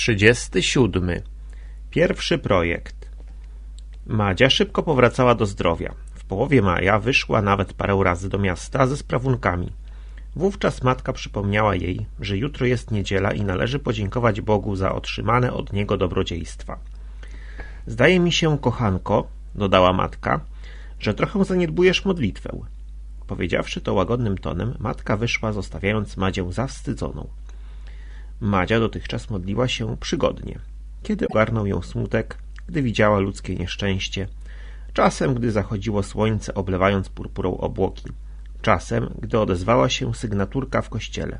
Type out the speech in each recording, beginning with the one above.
37. Pierwszy projekt. Madzia szybko powracała do zdrowia. W połowie maja wyszła nawet parę razy do miasta ze sprawunkami. Wówczas matka przypomniała jej, że jutro jest niedziela i należy podziękować Bogu za otrzymane od Niego dobrodziejstwa. Zdaje mi się, kochanko, dodała matka, że trochę zaniedbujesz modlitwę. Powiedziawszy to łagodnym tonem, matka wyszła, zostawiając Madzię zawstydzoną. Madzia dotychczas modliła się przygodnie. Kiedy ogarnął ją smutek, gdy widziała ludzkie nieszczęście, czasem gdy zachodziło słońce oblewając purpurą obłoki, czasem gdy odezwała się sygnaturka w kościele.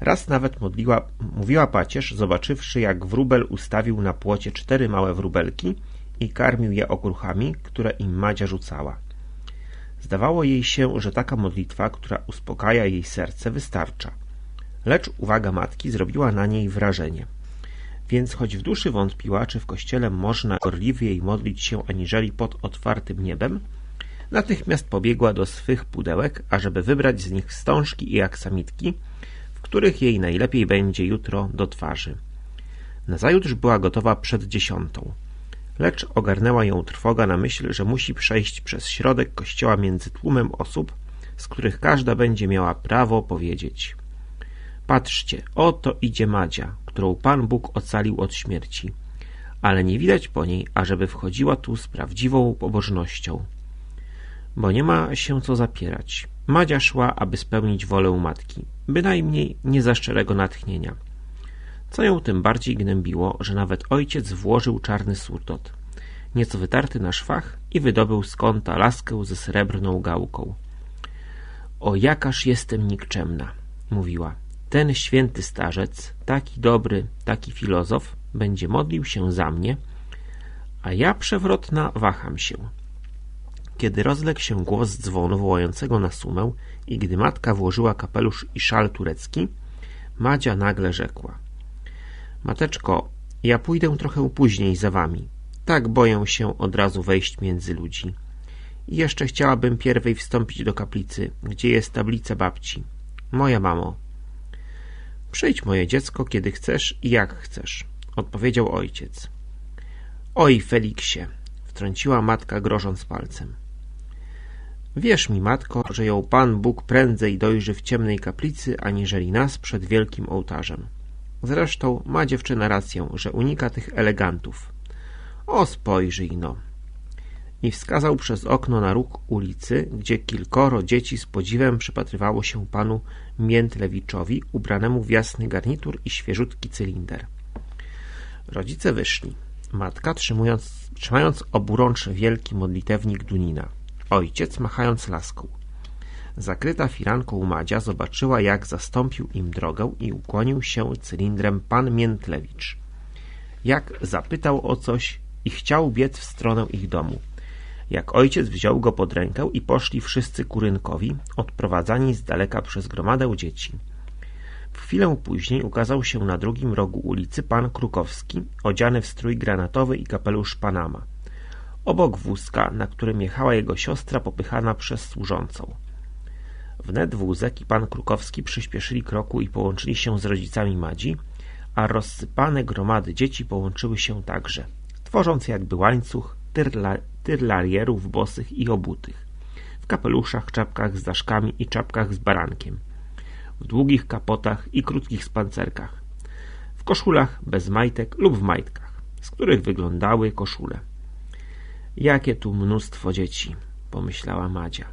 Raz nawet modliła, mówiła pacierz, zobaczywszy jak wróbel ustawił na płocie cztery małe wróbelki i karmił je okruchami, które im Madzia rzucała. Zdawało jej się, że taka modlitwa, która uspokaja jej serce, wystarcza. Lecz uwaga matki zrobiła na niej wrażenie. Więc choć w duszy wątpiła, czy w kościele można gorliwiej modlić się aniżeli pod otwartym niebem, natychmiast pobiegła do swych pudełek, ażeby wybrać z nich wstążki i aksamitki, w których jej najlepiej będzie jutro do twarzy. Nazajutrz była gotowa przed dziesiątą. Lecz ogarnęła ją trwoga na myśl, że musi przejść przez środek kościoła między tłumem osób, z których każda będzie miała prawo powiedzieć Patrzcie, oto idzie Madzia, którą Pan Bóg ocalił od śmierci, ale nie widać po niej, ażeby wchodziła tu z prawdziwą pobożnością. Bo nie ma się co zapierać. Madzia szła, aby spełnić wolę matki, bynajmniej nie za szczerego natchnienia. Co ją tym bardziej gnębiło, że nawet ojciec włożył czarny surdot, nieco wytarty na szwach i wydobył z kąta laskę ze srebrną gałką. O jakaż jestem nikczemna, mówiła. Ten święty starzec, taki dobry, taki filozof, będzie modlił się za mnie, a ja przewrotna waham się. Kiedy rozległ się głos dzwonu wołającego na sumę i gdy matka włożyła kapelusz i szal turecki, Madzia nagle rzekła. Mateczko, ja pójdę trochę później za wami. Tak boję się od razu wejść między ludzi. I jeszcze chciałabym pierwej wstąpić do kaplicy, gdzie jest tablica babci. Moja mamo, Przyjdź, moje dziecko, kiedy chcesz i jak chcesz, odpowiedział ojciec. Oj, Feliksie, wtrąciła matka, grożąc palcem. Wierz mi, matko, że ją Pan Bóg prędzej dojrzy w ciemnej kaplicy, aniżeli nas przed wielkim ołtarzem. Zresztą ma dziewczyna rację, że unika tych elegantów. O, spojrzyj no, i wskazał przez okno na róg ulicy, gdzie kilkoro dzieci z podziwem przypatrywało się panu Miętlewiczowi, ubranemu w jasny garnitur i świeżutki cylinder. Rodzice wyszli. Matka trzymując, trzymając oburącz wielki modlitewnik Dunina. Ojciec machając laską. Zakryta firanką Madzia zobaczyła, jak zastąpił im drogę i ukłonił się cylindrem pan Miętlewicz. Jak zapytał o coś i chciał biec w stronę ich domu jak ojciec wziął go pod rękę i poszli wszyscy ku rynkowi, odprowadzani z daleka przez gromadę dzieci. W chwilę później ukazał się na drugim rogu ulicy pan Krukowski, odziany w strój granatowy i kapelusz Panama. Obok wózka, na którym jechała jego siostra popychana przez służącą. Wnet wózek i pan Krukowski przyspieszyli kroku i połączyli się z rodzicami Madzi, a rozsypane gromady dzieci połączyły się także, tworząc jakby łańcuch tyrla tyrlarierów bosych i obutych, w kapeluszach, czapkach z daszkami i czapkach z barankiem, w długich kapotach i krótkich spancerkach, w koszulach bez majtek lub w majtkach, z których wyglądały koszule. Jakie tu mnóstwo dzieci, pomyślała Madzia.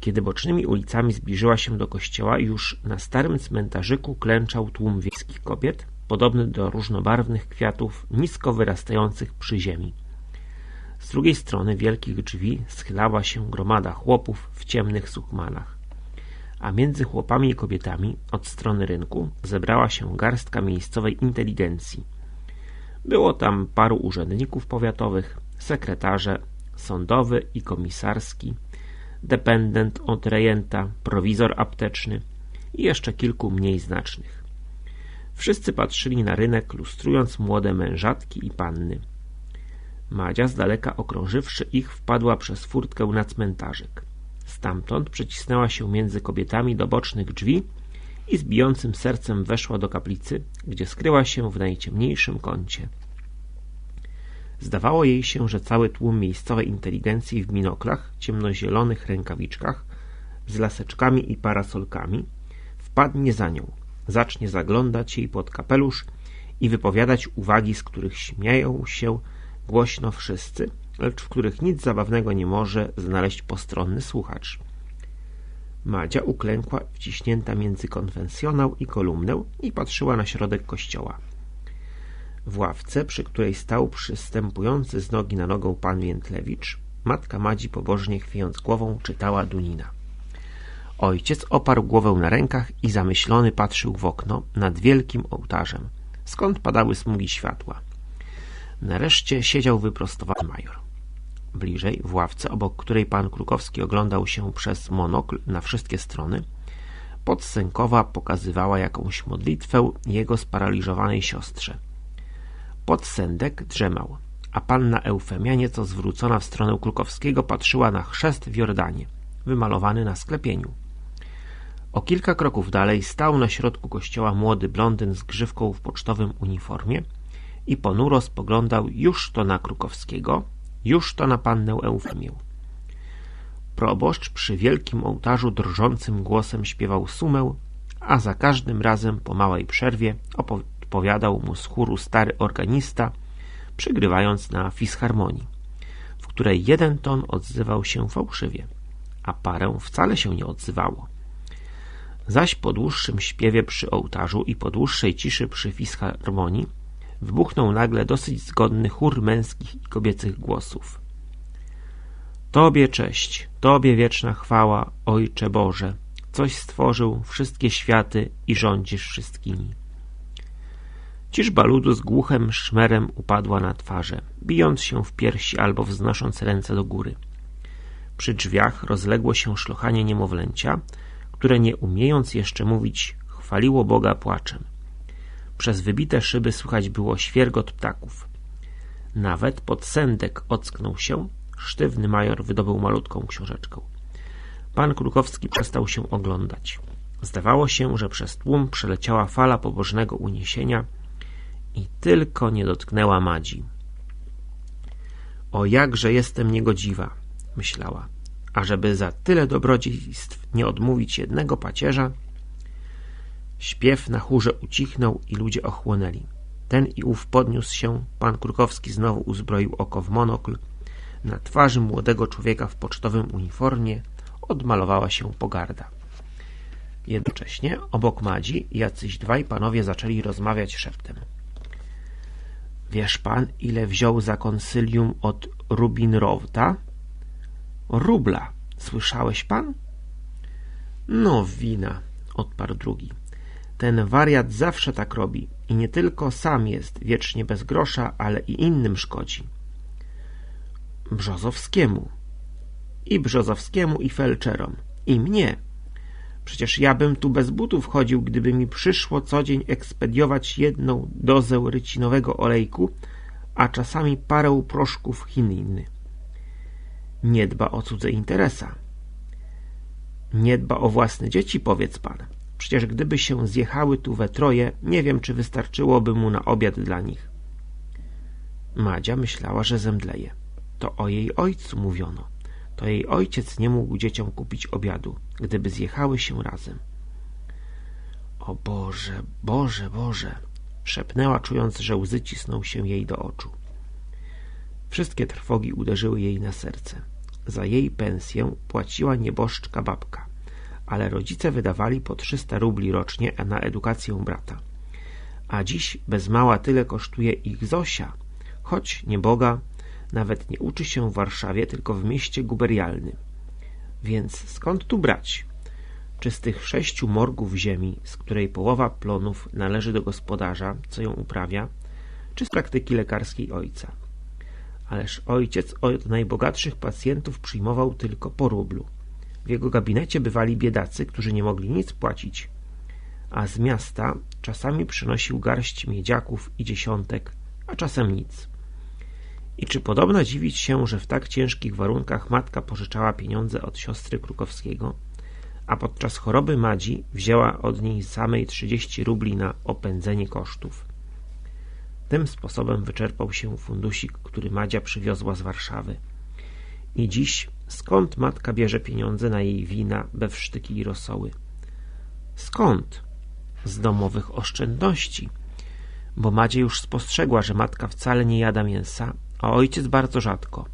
Kiedy bocznymi ulicami zbliżyła się do kościoła, już na starym cmentarzyku klęczał tłum wiejskich kobiet, podobny do różnobarwnych kwiatów nisko wyrastających przy ziemi. Z drugiej strony wielkich drzwi schylała się gromada chłopów w ciemnych sukmanach, a między chłopami i kobietami od strony rynku zebrała się garstka miejscowej inteligencji. Było tam paru urzędników powiatowych, sekretarze, sądowy i komisarski, dependent od rejenta, prowizor apteczny i jeszcze kilku mniej znacznych. Wszyscy patrzyli na rynek, lustrując młode mężatki i panny. Madzia, z daleka okrążywszy ich, wpadła przez furtkę na cmentarzyk. Stamtąd przecisnęła się między kobietami do bocznych drzwi i z bijącym sercem weszła do kaplicy, gdzie skryła się w najciemniejszym kącie. Zdawało jej się, że cały tłum miejscowej inteligencji w binoklach, ciemnozielonych rękawiczkach, z laseczkami i parasolkami, wpadnie za nią, zacznie zaglądać jej pod kapelusz i wypowiadać uwagi, z których śmieją się głośno wszyscy, lecz w których nic zabawnego nie może znaleźć postronny słuchacz. Madzia uklękła wciśnięta między konfesjonał i kolumnę i patrzyła na środek kościoła. W ławce, przy której stał przystępujący z nogi na nogę pan Więtlewicz, matka Madzi pobożnie chwiejąc głową czytała Dunina. Ojciec oparł głowę na rękach i zamyślony patrzył w okno nad wielkim ołtarzem, skąd padały smugi światła. Nareszcie siedział wyprostowany major. Bliżej, w ławce, obok której pan Krukowski oglądał się przez monokl na wszystkie strony, podsękowa pokazywała jakąś modlitwę jego sparaliżowanej siostrze. Podsędek drzemał, a panna Eufemia, nieco zwrócona w stronę Krukowskiego, patrzyła na chrzest w Jordanie, wymalowany na sklepieniu. O kilka kroków dalej stał na środku kościoła młody blondyn z grzywką w pocztowym uniformie i ponuro spoglądał już to na Krukowskiego, już to na pannę Eufemię. Proboszcz przy wielkim ołtarzu drżącym głosem śpiewał sumę, a za każdym razem po małej przerwie opowiadał mu z chóru stary organista, przygrywając na fisharmonii, w której jeden ton odzywał się fałszywie, a parę wcale się nie odzywało. Zaś po dłuższym śpiewie przy ołtarzu i po dłuższej ciszy przy fisharmonii wybuchnął nagle dosyć zgodny chór męskich i kobiecych głosów. Tobie cześć, Tobie wieczna chwała, Ojcze Boże, coś stworzył wszystkie światy i rządzisz wszystkimi. Ciżba ludu z głuchym szmerem upadła na twarze, bijąc się w piersi albo wznosząc ręce do góry. Przy drzwiach rozległo się szlochanie niemowlęcia, które nie umiejąc jeszcze mówić, chwaliło Boga płaczem. Przez wybite szyby słychać było świergot ptaków. Nawet pod sędek ocknął się, sztywny major wydobył malutką książeczkę. Pan Krukowski przestał się oglądać. Zdawało się, że przez tłum przeleciała fala pobożnego uniesienia i tylko nie dotknęła Madzi. O jakże jestem niegodziwa, myślała, ażeby za tyle dobrodziejstw nie odmówić jednego pacierza, Śpiew na chórze ucichnął i ludzie ochłonęli. Ten i ów podniósł się, pan Krukowski znowu uzbroił oko w monokl. Na twarzy młodego człowieka w pocztowym uniformie odmalowała się pogarda. Jednocześnie obok Madzi jacyś dwaj panowie zaczęli rozmawiać szeptem. Wiesz pan, ile wziął za konsylium od Rubinrowta? Rubla. Słyszałeś pan? No wina, odparł drugi. Ten wariat zawsze tak robi i nie tylko sam jest wiecznie bez grosza, ale i innym szkodzi. Brzozowskiemu. I Brzozowskiemu, i felczerom. I mnie. Przecież ja bym tu bez butów chodził, gdyby mi przyszło co dzień ekspediować jedną dozę rycinowego olejku, a czasami parę proszków chininy. Nie dba o cudze interesa. Nie dba o własne dzieci, powiedz pan. Przecież gdyby się zjechały tu we troje, nie wiem, czy wystarczyłoby mu na obiad dla nich. Madzia myślała, że zemdleje. To o jej ojcu mówiono. To jej ojciec nie mógł dzieciom kupić obiadu, gdyby zjechały się razem. O Boże, Boże, Boże! Szepnęła, czując, że łzy cisną się jej do oczu. Wszystkie trwogi uderzyły jej na serce. Za jej pensję płaciła nieboszczka babka ale rodzice wydawali po 300 rubli rocznie na edukację brata. A dziś bez mała tyle kosztuje ich Zosia, choć nieboga nawet nie uczy się w Warszawie, tylko w mieście guberialnym. Więc skąd tu brać? Czy z tych sześciu morgów ziemi, z której połowa plonów należy do gospodarza, co ją uprawia, czy z praktyki lekarskiej ojca? Ależ ojciec od najbogatszych pacjentów przyjmował tylko po rublu. W jego gabinecie bywali biedacy, którzy nie mogli nic płacić, a z miasta czasami przynosił garść miedziaków i dziesiątek, a czasem nic. I czy podobno dziwić się, że w tak ciężkich warunkach matka pożyczała pieniądze od siostry Krukowskiego, a podczas choroby Madzi wzięła od niej samej 30 rubli na opędzenie kosztów. Tym sposobem wyczerpał się fundusik, który Madzia przywiozła z Warszawy. I dziś skąd matka bierze pieniądze na jej wina, bewsztyki i rosoły? Skąd? Z domowych oszczędności. Bo Madzia już spostrzegła, że matka wcale nie jada mięsa, a ojciec bardzo rzadko,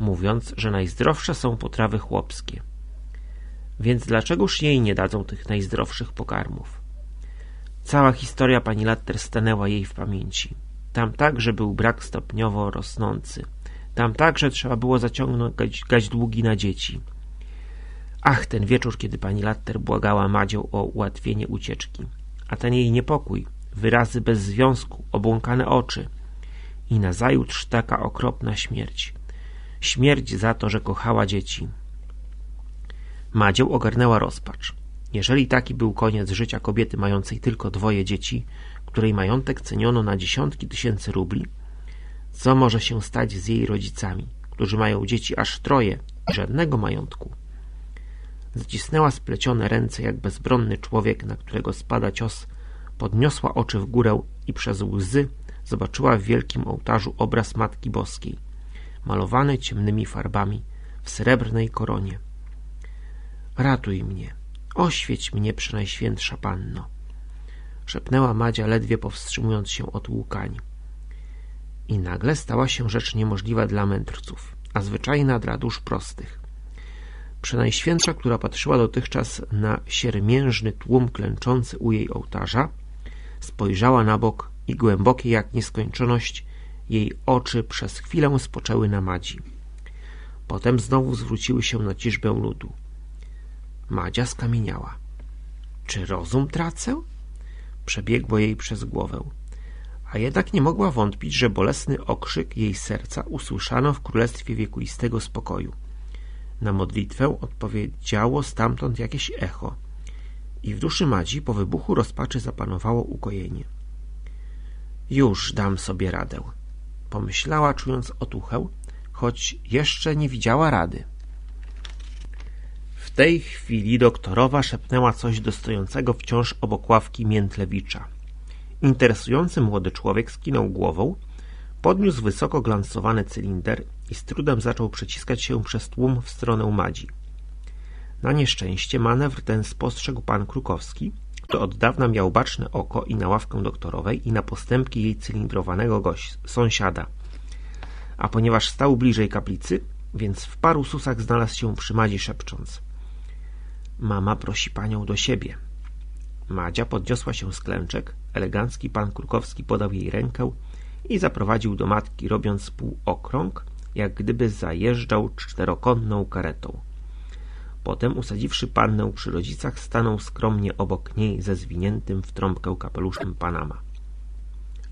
mówiąc, że najzdrowsze są potrawy chłopskie. Więc dlaczegoż jej nie dadzą tych najzdrowszych pokarmów? Cała historia pani Latter stanęła jej w pamięci. Tam także był brak stopniowo rosnący. Tam także trzeba było zaciągnąć długi na dzieci. Ach, ten wieczór, kiedy pani Latter błagała Madzią o ułatwienie ucieczki. A ten jej niepokój, wyrazy bez związku, obłąkane oczy. I nazajutrz taka okropna śmierć. Śmierć za to, że kochała dzieci. Madzieł ogarnęła rozpacz. Jeżeli taki był koniec życia kobiety mającej tylko dwoje dzieci, której majątek ceniono na dziesiątki tysięcy rubli, co może się stać z jej rodzicami, którzy mają dzieci aż troje i żadnego majątku? Zacisnęła splecione ręce jak bezbronny człowiek, na którego spada cios, podniosła oczy w górę i przez łzy zobaczyła w wielkim ołtarzu obraz Matki Boskiej, malowany ciemnymi farbami w srebrnej koronie. Ratuj mnie, oświeć mnie, przenajświętsza Panno! szepnęła Madzia, ledwie powstrzymując się od łkań. I nagle stała się rzecz niemożliwa dla mędrców, a zwyczajna dla dusz prostych. Przenajświętsza, która patrzyła dotychczas na siermiężny tłum klęczący u jej ołtarza, spojrzała na bok i głębokie jak nieskończoność jej oczy przez chwilę spoczęły na Madzi. Potem znowu zwróciły się na ciżbę ludu. Madzia skamieniała. Czy rozum tracę? Przebiegło jej przez głowę. A jednak nie mogła wątpić, że bolesny okrzyk jej serca usłyszano w królestwie wiekuistego spokoju. Na modlitwę odpowiedziało stamtąd jakieś echo i w duszy Madzi po wybuchu rozpaczy zapanowało ukojenie. Już dam sobie radę, pomyślała, czując otuchę, choć jeszcze nie widziała rady. W tej chwili doktorowa szepnęła coś do stojącego wciąż obok ławki Miętlewicza. Interesujący młody człowiek skinął głową, podniósł wysoko glansowany cylinder i z trudem zaczął przeciskać się przez tłum w stronę Madzi. Na nieszczęście manewr ten spostrzegł pan Krukowski, który od dawna miał baczne oko i na ławkę doktorowej i na postępki jej cylindrowanego gość, sąsiada. A ponieważ stał bliżej kaplicy, więc w paru susach znalazł się przy Madzi szepcząc. Mama prosi panią do siebie. Madzia podniosła się z klęczek, elegancki pan Krukowski podał jej rękę i zaprowadził do matki, robiąc półokrąg, jak gdyby zajeżdżał czterokonną karetą. Potem, usadziwszy pannę przy rodzicach, stanął skromnie obok niej ze zwiniętym w trąbkę kapeluszem Panama.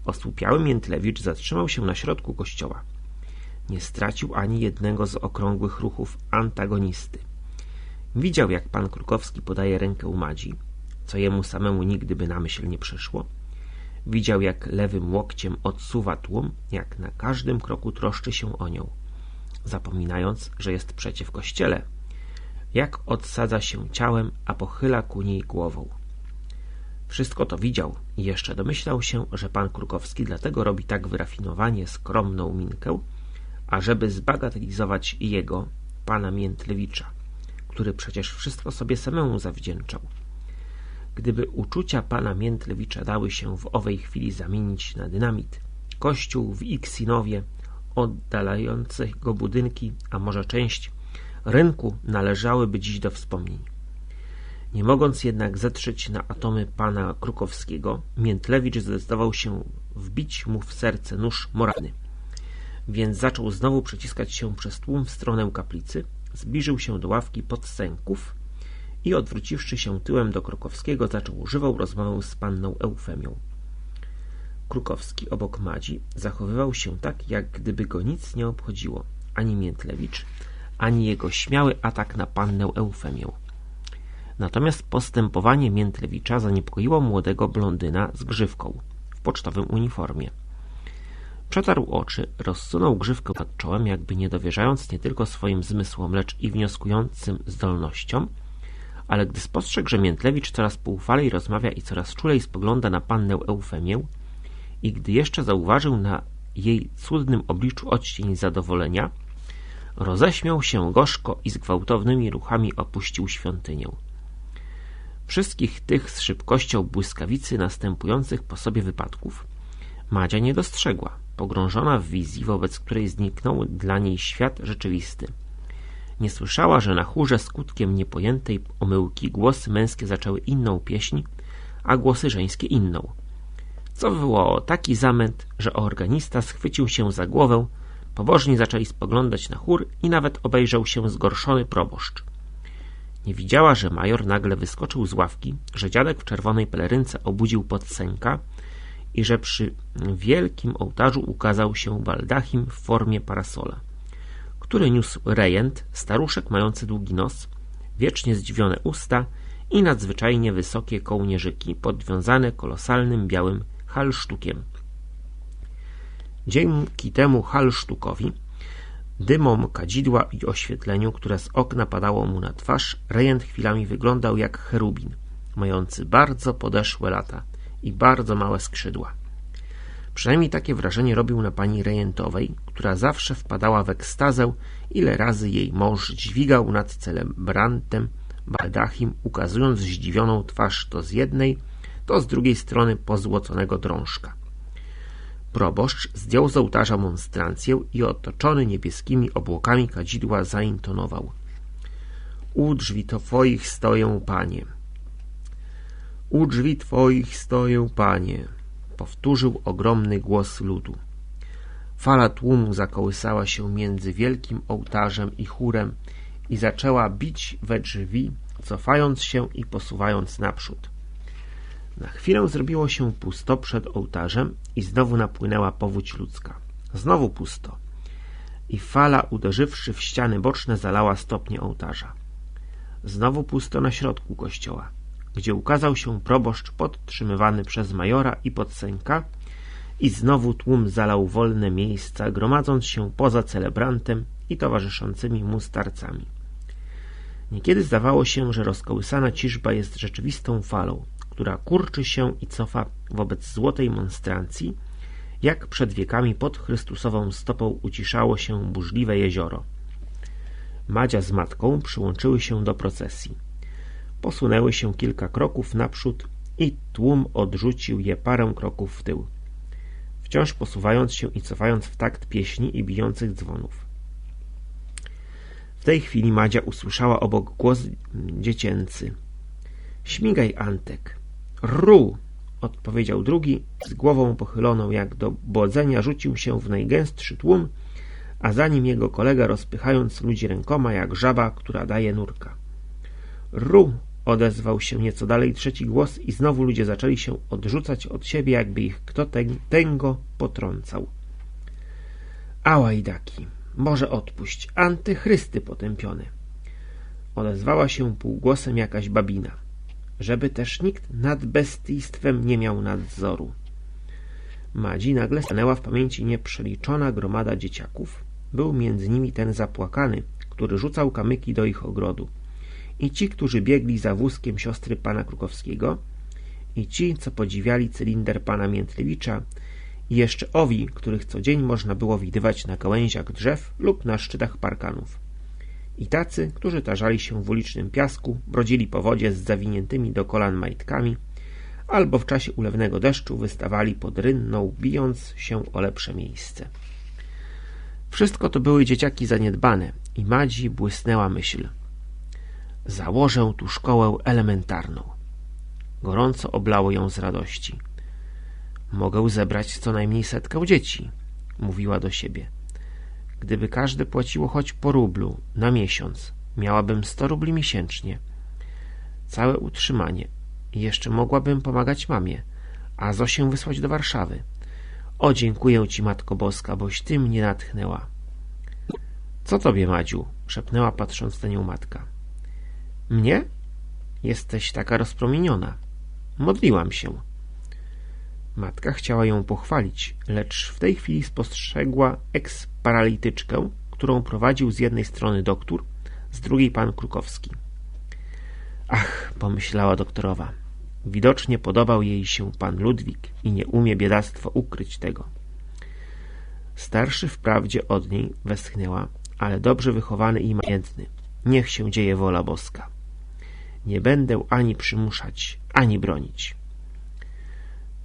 Osłupiały Miętlewicz zatrzymał się na środku kościoła. Nie stracił ani jednego z okrągłych ruchów antagonisty. Widział, jak pan Krukowski podaje rękę Madzi, co jemu samemu nigdy by na myśl nie przyszło. Widział, jak lewym łokciem odsuwa tłum, jak na każdym kroku troszczy się o nią, zapominając, że jest przeciw kościele, jak odsadza się ciałem, a pochyla ku niej głową. Wszystko to widział i jeszcze domyślał się, że pan Krukowski dlatego robi tak wyrafinowanie skromną minkę, ażeby zbagatelizować jego, pana Miętlewicza, który przecież wszystko sobie samemu zawdzięczał. Gdyby uczucia pana Miętlewicza dały się w owej chwili zamienić na dynamit, kościół w Iksinowie, oddalające go budynki, a może część rynku należałyby dziś do wspomnień. Nie mogąc jednak zetrzeć na atomy pana Krukowskiego, Miętlewicz zdecydował się wbić mu w serce nóż moralny. Więc zaczął znowu przeciskać się przez tłum w stronę kaplicy, zbliżył się do ławki podsęków i odwróciwszy się tyłem do Krukowskiego, zaczął żywą rozmowę z panną Eufemią. Krukowski obok Madzi zachowywał się tak, jak gdyby go nic nie obchodziło, ani Miętlewicz, ani jego śmiały atak na pannę Eufemię. Natomiast postępowanie Miętlewicza zaniepokoiło młodego blondyna z grzywką w pocztowym uniformie. Przetarł oczy, rozsunął grzywkę nad czołem, jakby nie dowierzając nie tylko swoim zmysłom, lecz i wnioskującym zdolnościom, ale gdy spostrzegł, że Miętlewicz coraz poufalej rozmawia i coraz czulej spogląda na pannę Eufemię i gdy jeszcze zauważył na jej cudnym obliczu odcień zadowolenia, roześmiał się gorzko i z gwałtownymi ruchami opuścił świątynię. Wszystkich tych z szybkością błyskawicy następujących po sobie wypadków Madzia nie dostrzegła, pogrążona w wizji, wobec której zniknął dla niej świat rzeczywisty. Nie słyszała, że na chórze skutkiem niepojętej omyłki głosy męskie zaczęły inną pieśń, a głosy żeńskie inną. Co wywołało taki zamęt, że organista schwycił się za głowę, pobożni zaczęli spoglądać na chór i nawet obejrzał się zgorszony proboszcz. Nie widziała, że major nagle wyskoczył z ławki, że dziadek w czerwonej pelerynce obudził podsenka i że przy wielkim ołtarzu ukazał się baldachim w formie parasola który niósł rejent, staruszek mający długi nos, wiecznie zdziwione usta i nadzwyczajnie wysokie kołnierzyki podwiązane kolosalnym białym halsztukiem. Dzięki temu halsztukowi, dymom kadzidła i oświetleniu, które z okna padało mu na twarz, rejent chwilami wyglądał jak cherubin, mający bardzo podeszłe lata i bardzo małe skrzydła. Przynajmniej takie wrażenie robił na pani rejentowej, która zawsze wpadała w ekstazę, ile razy jej mąż dźwigał nad celebrantem baldachim, ukazując zdziwioną twarz to z jednej, to z drugiej strony pozłoconego drążka. Proboszcz zdjął z ołtarza monstrancję i otoczony niebieskimi obłokami kadzidła zaintonował. U drzwi twoich stoję, panie. U drzwi twoich stoję, panie powtórzył ogromny głos ludu. Fala tłumu zakołysała się między wielkim ołtarzem i chórem i zaczęła bić we drzwi, cofając się i posuwając naprzód. Na chwilę zrobiło się pusto przed ołtarzem i znowu napłynęła powódź ludzka. Znowu pusto. I fala, uderzywszy w ściany boczne, zalała stopnie ołtarza. Znowu pusto na środku kościoła gdzie ukazał się proboszcz podtrzymywany przez majora i podsenka i znowu tłum zalał wolne miejsca, gromadząc się poza celebrantem i towarzyszącymi mu starcami. Niekiedy zdawało się, że rozkołysana ciżba jest rzeczywistą falą, która kurczy się i cofa wobec złotej monstrancji, jak przed wiekami pod Chrystusową stopą uciszało się burzliwe jezioro. Madzia z matką przyłączyły się do procesji posunęły się kilka kroków naprzód i tłum odrzucił je parę kroków w tył, wciąż posuwając się i cofając w takt pieśni i bijących dzwonów. W tej chwili Madzia usłyszała obok głos dziecięcy. Śmigaj, Antek. Ru! odpowiedział drugi, z głową pochyloną jak do bodzenia rzucił się w najgęstszy tłum, a za nim jego kolega rozpychając ludzi rękoma jak żaba, która daje nurka. Ru! Odezwał się nieco dalej trzeci głos i znowu ludzie zaczęli się odrzucać od siebie, jakby ich kto tęgo potrącał. Ałajdaki, może odpuść, antychrysty potępiony. Odezwała się półgłosem jakaś babina, żeby też nikt nad bestystwem nie miał nadzoru. Madzi nagle stanęła w pamięci nieprzeliczona gromada dzieciaków. Był między nimi ten zapłakany, który rzucał kamyki do ich ogrodu i ci, którzy biegli za wózkiem siostry pana Krukowskiego, i ci, co podziwiali cylinder pana Miętlewicza, i jeszcze owi, których co dzień można było widywać na gałęziach drzew lub na szczytach parkanów. I tacy, którzy tarzali się w ulicznym piasku, brodzili po wodzie z zawiniętymi do kolan majtkami, albo w czasie ulewnego deszczu wystawali pod rynną, bijąc się o lepsze miejsce. Wszystko to były dzieciaki zaniedbane i Madzi błysnęła myśl – Założę tu szkołę elementarną. Gorąco oblało ją z radości. Mogę zebrać co najmniej setkę dzieci, mówiła do siebie. Gdyby każde płaciło choć po rublu na miesiąc, miałabym sto rubli miesięcznie. Całe utrzymanie. I jeszcze mogłabym pomagać mamie, a Zosię wysłać do Warszawy. O, dziękuję ci, Matko Boska, boś ty mnie natchnęła. Co tobie, Madziu? szepnęła patrząc na nią matka. Mnie? Jesteś taka rozpromieniona. Modliłam się. Matka chciała ją pochwalić, lecz w tej chwili spostrzegła eksparalityczkę, którą prowadził z jednej strony doktor, z drugiej pan Krukowski. Ach, pomyślała doktorowa. Widocznie podobał jej się pan Ludwik i nie umie biedactwo ukryć tego. Starszy wprawdzie od niej westchnęła, ale dobrze wychowany i majętny. Niech się dzieje wola boska. Nie będę ani przymuszać, ani bronić.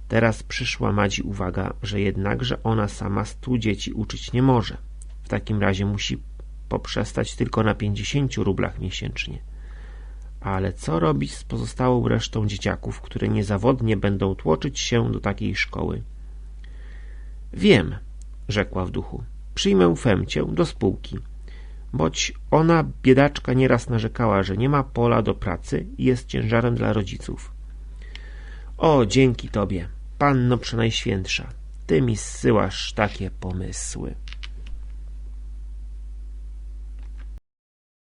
Teraz przyszła Madzi uwaga, że jednakże ona sama stu dzieci uczyć nie może. W takim razie musi poprzestać tylko na pięćdziesięciu rublach miesięcznie. Ale co robić z pozostałą resztą dzieciaków, które niezawodnie będą tłoczyć się do takiej szkoły? Wiem, rzekła w duchu. Przyjmę Femcię do spółki. Boć ona, biedaczka, nieraz narzekała, że nie ma pola do pracy i jest ciężarem dla rodziców. O, dzięki Tobie, Panno Przenajświętsza, Ty mi zsyłasz takie pomysły.